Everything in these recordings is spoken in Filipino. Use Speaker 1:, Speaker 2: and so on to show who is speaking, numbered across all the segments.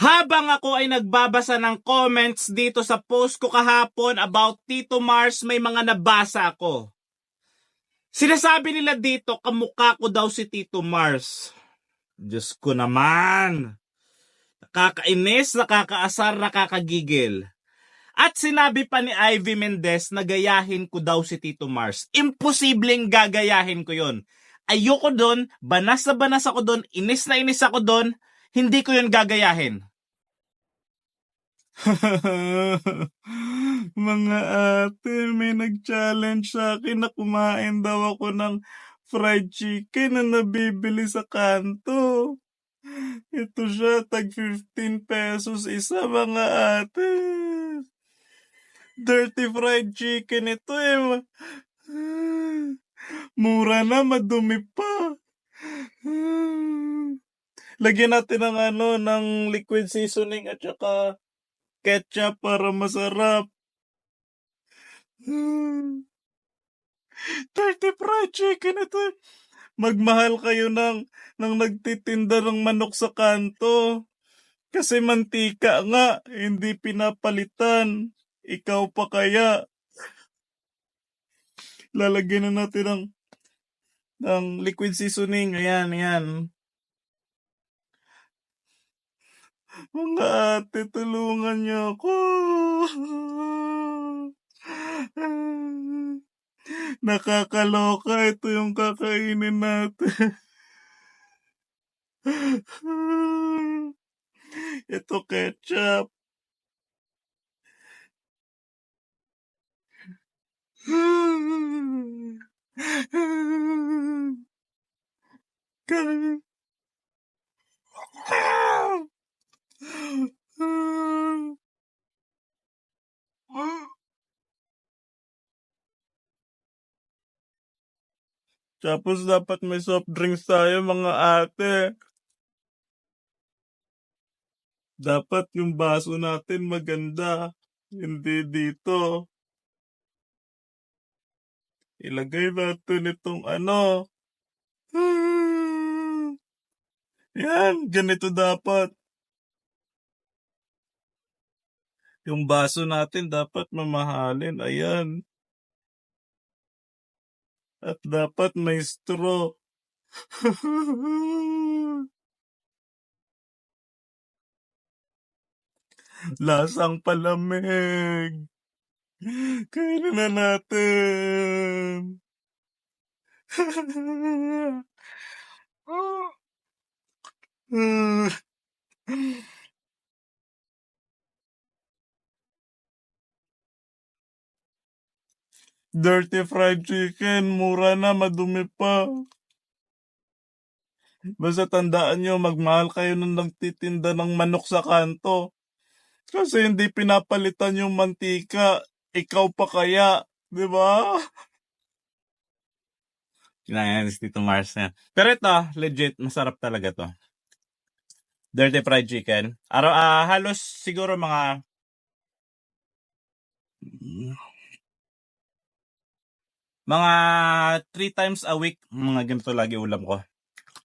Speaker 1: Habang ako ay nagbabasa ng comments dito sa post ko kahapon about Tito Mars, may mga nabasa ako. Sinasabi nila dito, kamukha ko daw si Tito Mars. Diyos ko naman. Nakakainis, nakakaasar, nakakagigil. At sinabi pa ni Ivy Mendez na gayahin ko daw si Tito Mars. Imposibleng gagayahin ko yon. Ayoko doon, banas na banas ako doon, inis na inis ako doon, hindi ko yun gagayahin. Mga ate, may nag-challenge sa akin na kumain daw ako ng fried chicken na nabibili sa kanto. Ito siya, tag 15 pesos isa mga ate. Dirty fried chicken ito eh. Mura na, madumi pa. Lagyan natin ng ano, ng liquid seasoning at saka ketchup para masarap. Dirty fried chicken ito. eh. Magmahal kayo ng, ng nagtitinda ng manok sa kanto. Kasi mantika nga, hindi pinapalitan. Ikaw pa kaya. Lalagyan na natin ng, ng liquid seasoning. Ayan, ayan. Mga ate, tulungan niyo ako. Nakakaloka. Ito yung kakainin natin. Ito ketchup. Tapos dapat may soft drinks tayo mga ate. Dapat yung baso natin maganda. Hindi dito. Ilagay natin itong ano. Yan, ganito dapat. Yung baso natin dapat mamahalin. Ayan. At dapat may straw. Lasang palamig. Kainin na natin. Dirty fried chicken, mura na, madumi pa. Basta tandaan nyo, magmahal kayo nung nagtitinda ng manok sa kanto. Kasi hindi pinapalitan yung mantika. Ikaw pa kaya, di ba? Kinain si Tito Mars na. Pero ito, legit, masarap talaga to. Dirty fried chicken. Araw, ah, halos siguro mga mga three times a week, mga ganito lagi ulam ko.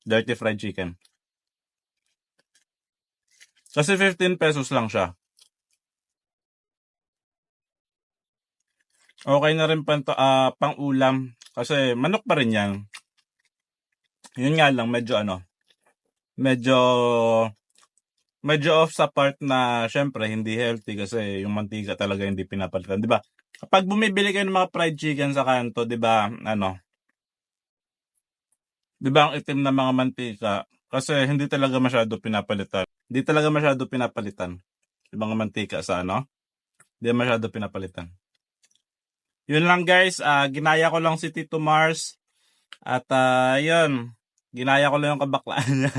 Speaker 1: Dirty fried chicken. Kasi 15 pesos lang siya. Okay na rin pang, ah, pang ulam. Kasi manok pa rin yan. Yun nga lang, medyo ano, medyo, medyo off sa part na, syempre, hindi healthy kasi yung mantika talaga hindi pinapalitan. Di ba? Kapag bumibili kayo ng mga fried chicken sa kanto, di ba, ano, di ba ang itim na mga mantika, kasi hindi talaga masyado pinapalitan. Hindi talaga masyado pinapalitan. Yung mga mantika sa ano, hindi masyado pinapalitan. Yun lang guys, ah ginaya ko lang si Tito Mars. At ah yun, ginaya ko lang yung kabaklaan niya.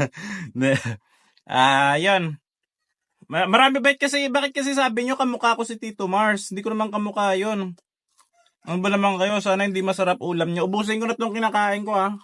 Speaker 1: Ah, yun. Ma- Marami bait kasi, bakit kasi sabi nyo kamukha ko si Tito Mars? Hindi ko naman kamukha yun. Ano ba naman kayo? Sana hindi masarap ulam nyo. Ubusin ko na itong kinakain ko ha.